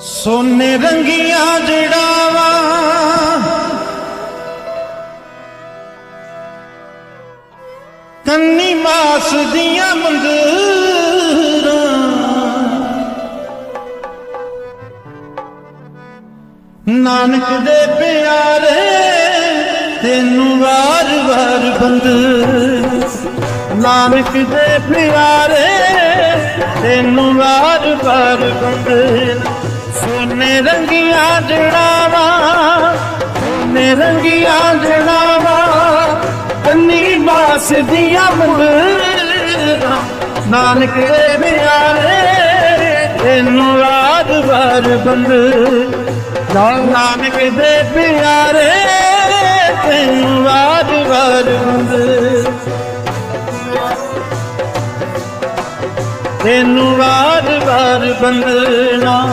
ਸੋਨੇ ਰੰਗੀਆਂ ਜੜਾਵਾਂ। ਕੰਨੀ ਮਾਸ ਦੀਆਂ ਮੰਦਰਾਂ। ਨਾਨਕ ਦੇ ਪਿਆਰੇ, ਤੈਨੂੰ ਵਾਰ ਵਾਰ ਬੰਦ। ਨਾਨਕ ਦੇ ਪਿਆਰੇ, ਤੈਨੂੰ ਵਾਰ ਵਾਰ ਬੰਦ। ਸੋਨੇ ਰੰਗੀਆਂ ਜੜਾਵਾਂ, ਸੋਨੇ ਰੰਗੀਆਂ ਜੜਾਵਾਂ, ਕੰਨੀ ਮਾਸ ਦੀਆਂ ਮੁੰਦਰਾਂ। ਨਾਨਕ ਪਿਆਰੇ ਤੈਨੂੰ ਵਾਰ ਵਾਰ ਬੰਦ। ਨਾਨਕ ਦੇ ਪਿਆਰੇ ਤੈਨੂੰ ਵਾਰ ਵਾਰ ਬੰਦ। ਤੈਨੂੰ ਵਾਰ ਵਾਰ ਬੰਦਨਾ